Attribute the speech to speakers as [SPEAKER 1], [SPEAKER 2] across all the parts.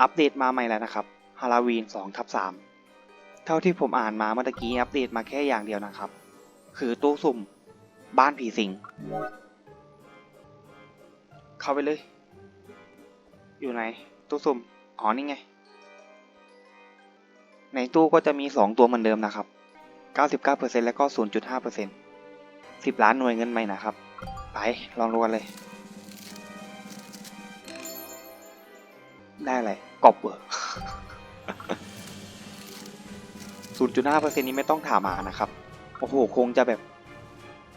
[SPEAKER 1] อัปเดตมาใหม่แล้วนะครับฮาโลวีน2ทับ3เท่าที่ผมอ่านมาเมื่อกี้อัปเดตมาแค่อย่างเดียวนะครับ คือตู้สุ่ม บ้านผีสิง เข้าไปเลย อยู่ไหน ตู้สุ่ม อ๋อนี่ไง ในตู้ก็จะมี 2 ตัวเหมือนเดิมนะครับ 99%และก็ 0.5% 10 ล้านหน่วยเงินใหม่นะครับ ไป ลองดูกันเลย ได้เลยกอบเบอร์0.5%นี้ไม่ต้องถามหานะครับ โอ้โห คงจะแบบ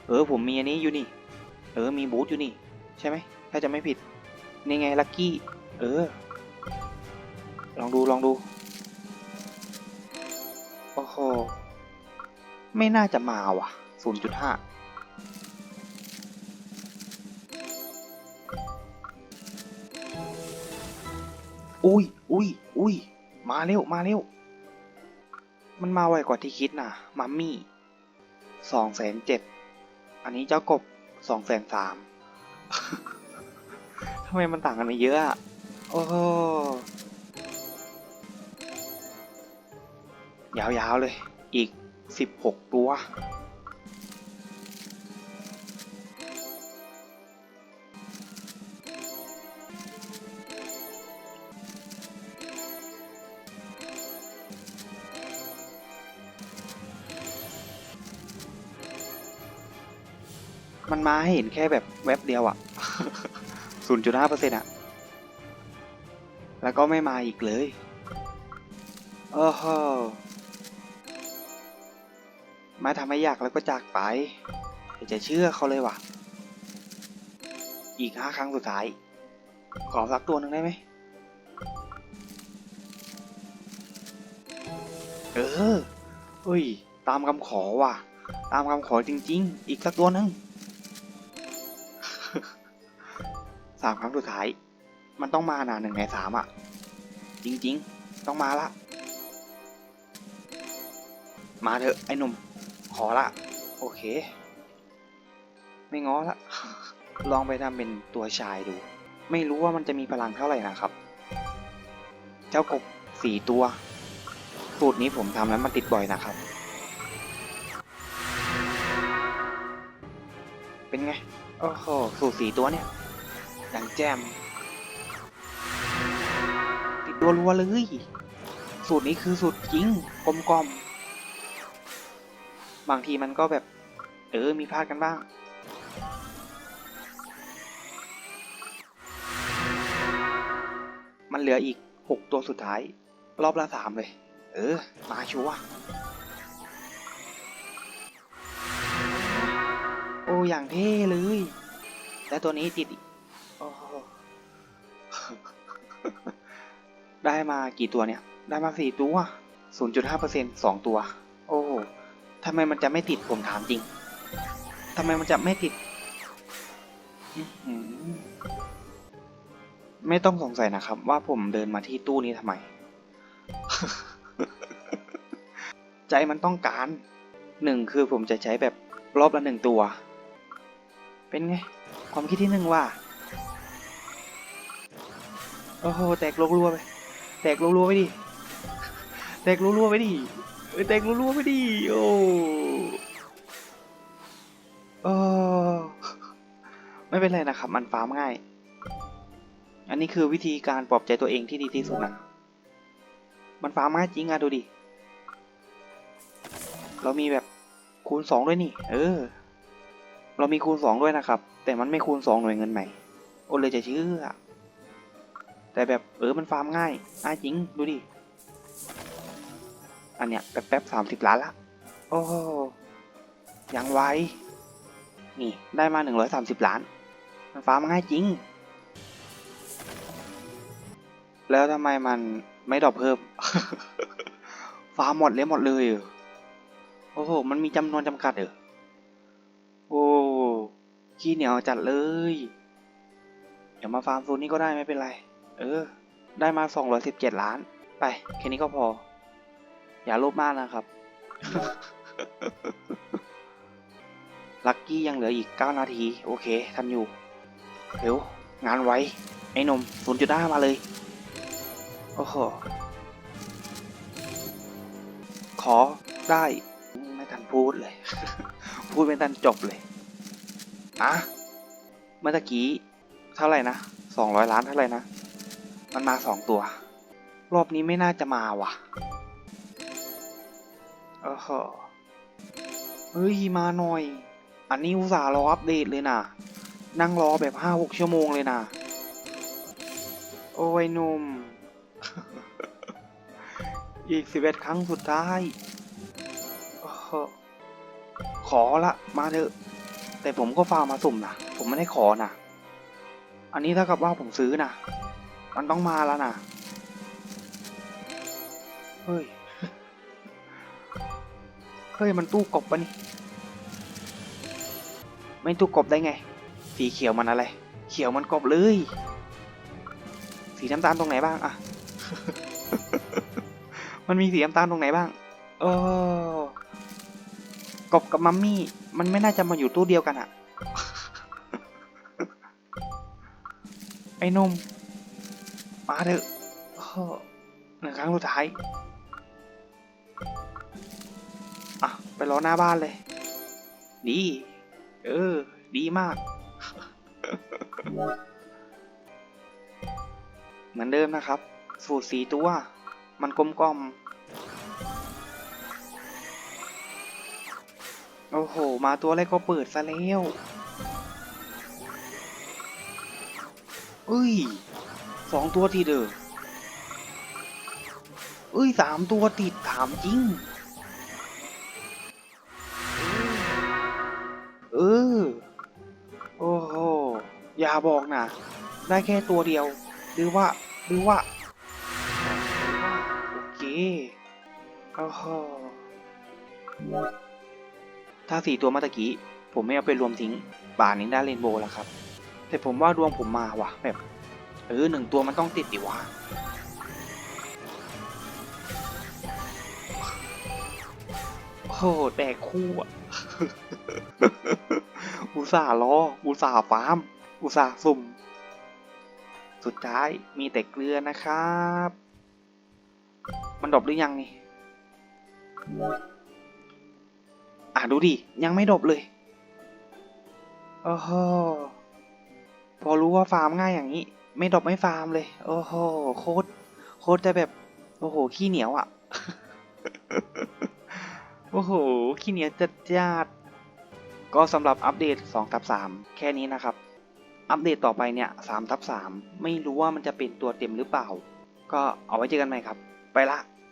[SPEAKER 1] เออ ผมมีอันนี้อยู่นี่ เออ มีบูธอยู่นี่ ใช่ไหม ถ้าจะไม่ผิด นี่ไง ลักกี้ เออ ลองดู ลองดู โอ้โห ไม่น่าจะมาว่ะ0.5 อุ้ยอุ้ยอุ้ยมาเร็ว มาเร็ว มันมาไวกว่าที่คิดนะมัมมี่สองแสนเจ็ดอันนี้เจ้ากบสองแสนสามทำไมมันต่างกันเยอะอะโอ้ยาวๆเลย อีกสิบหกตัว มันมาให้เห็นแค่แบบแว็บเดียวอะ0.5%อะแล้วก็ไม่มาอีกเลย โอ้โหมาทำให้อยากแล้วก็จากไปจะเชื่อเขาเลยว่ะ อีกห้าครั้งสุดท้าย ขอสักตัวหนึ่งได้ไหม เออเฮ้ย ตามคำขอว่ะ ตามคำขอจริง ๆ อีกสักตัวหนึ่ง สามครั้งสุดท้าย มันต้องมานะหนึ่งในสามอะ จริง ๆ ต้องมาละ มาเถอะไอ้หนุ่ม ขอละ โอเค ไม่ง้อละ ลองไปทำเป็นตัวชายดู ไม่รู้ว่ามันจะมีพลังเท่าไหร่นะครับ เจ้ากบสี่ตัว สูตรนี้ผมทำแล้วมันติดบ่อยนะครับ เป็นไง โอ้โห สูตรสี่ตัวเนี่ย อย่างแจมติดรัวๆเลย สูตรนี้คือสูตรจริงกลมกลมๆบางทีมันก็แบบ เออ มีพลาดกันบ้างมันเหลืออีกหกตัวสุดท้าย รอบละสามเลย เออ มาชัวโอ้อย่างเท่เลย และตัวนี้ติดอีก ได้มากี่ตัวเนี่ย ได้มาสี่ตัว 0.5%สองตัว โอ้ทำไมมันจะไม่ติดผมถามจริงทำไมมันจะไม่ติด ไม่ต้องสงสัยนะครับ ว่าผมเดินมาที่ตู้นี้ทำไม ใจมันต้องการหนึ่งคือผมจะใช้แบบรอบละหนึ่งตัว เป็นไง ความคิดที่หนึ่งว่า โอ้โหแตกรัวไปแตกรัวไปดิแตกรัวไปดิเอ้ยแตกรัวไปดิโอ้โอ้ไม่เป็นไรนะครับ มันฟาร์มง่าย อันนี้คือวิธีการปลอบใจตัวเองที่ดีที่สุดนะ มันฟาร์มง่ายจริงอะดูดิ เรามีแบบคูณสองด้วยนี่ เออ เรามีคูณสองด้วยนะครับ แต่มันไม่คูณสองหน่วยเงินใหม่ โอเลยจะเชื่อ แต่แบบเออมันฟาร์มง่ายง่ายจริงดูดิ อันเนี้ยแป๊บๆสามสิบล้านละ โอ้ยังไว นี่ได้มาหนึ่งร้อยสามสิบล้าน มันฟาร์มง่ายจริง แล้วทำไมมันไม่ดรอปเพิ่ม ฟาร์มหมดเลยหมดเลยเหรอโอ้โห มันมีจำนวนจำกัดเหรอโอ้ขี้เหนียวจัดเลย เดี๋ยวมาฟาร์มโซนนี้ก็ได้ไม่เป็นไร เออ ได้มา 217 ล้าน ไป แค่นี้ก็พอ อย่าโลภมากนะครับ ลักกี้ยังเหลืออีก 9 นาที โอเค ทันอยู่ เร็ว งานไวไอ้หนม0.5มาเลย โอ้โห ขอได้ ไม่ทันพูดเลย พูดไม่ทันจบเลยอะเมื่อตะกี้ เท่าไหร่นะสองร้อยล้านเท่าไหร่นะ มันมาสองตัว รอบนี้ไม่น่าจะมาว่ะโอ้โหเฮ้ยมาหน่อย อันนี้อุตส่าห์รออัปเดตเลยนะ นั่งรอแบบห้าหกชั่วโมงเลยนะโอ้ยหนุ่ม อีกสิบเอ็ดครั้งสุดท้ายโอ้โหขอละ มาเถอะ แต่ผมก็ฟาร์มมาสุ่มนะ ผมไม่ได้ขอนะ อันนี้ถ้ากับว่าผมซื้อนะ มันต้องมาแล้วนะเฮ้ย เฮ้ย มันตู้กบปะนี่ ไม่ตู้กบได้ไง สีเขียวมันอะไร เขียวมันกบเลย สีน้ำตาลตรงไหนบ้างอะ มันมีสีน้ำตาลตรงไหนบ้าง เออกบกับมัมมี่ มันไม่น่าจะมาอยู่ตู้เดียวกันอะไอ้หนม มาเถอะหนึ่งครั้งสุดท้าย อะ ไปรอหน้าบ้านเลย ดี เออ ดีมาก เหมือนเดิมนะครับ สูตรสีตัว มันกลมกล่อม โอ้โห มาตัวแรกก็เปิดซะแล้วเอ้ย สองตัวติดเด้อเอ้ยสามตัวติดถามจริง เออ โอ้โห อย่าบอกนะ ได้แค่ตัวเดียว หรือว่า หรือว่า โอเค โอ้โห ถ้าสี่ตัวมื่อตะกี้ ผมไม่เอาไปรวมทิ้งป่านนี้ได้เรนโบว์แล้วครับ แต่ผมว่าดวงผมมาว่ะแบบ เออหนึ่งตัวมันต้องติดดิวะโหแตกคู่อะอุตส่าห์รอ อุตส่าห์ฟาร์ม อุตส่าห์สุ่ม สุดท้ายมีแต่เกลือนะครับ มันดรอปหรือยังนี่ อะดูดิ ยังไม่ดรอปเลยโอ้โหพอรู้ว่าฟาร์มง่ายอย่างนี้ ไม่ดรอปไม่ฟาร์มเลย โอ้โหโคตรโคตรจะแบบ โอ้โห ขี้เหนียวอะ โอ้โห ขี้เหนียวจัดจัดๆก็สำหรับอัปเดต2ทับ3แค่นี้นะครับ อัปเดตต่อไปเนี่ย3ทับ3ไม่รู้ว่ามันจะเป็นตัวเต็มหรือเปล่า ก็เอาไว้เจอกันใหม่ครับ ไปละ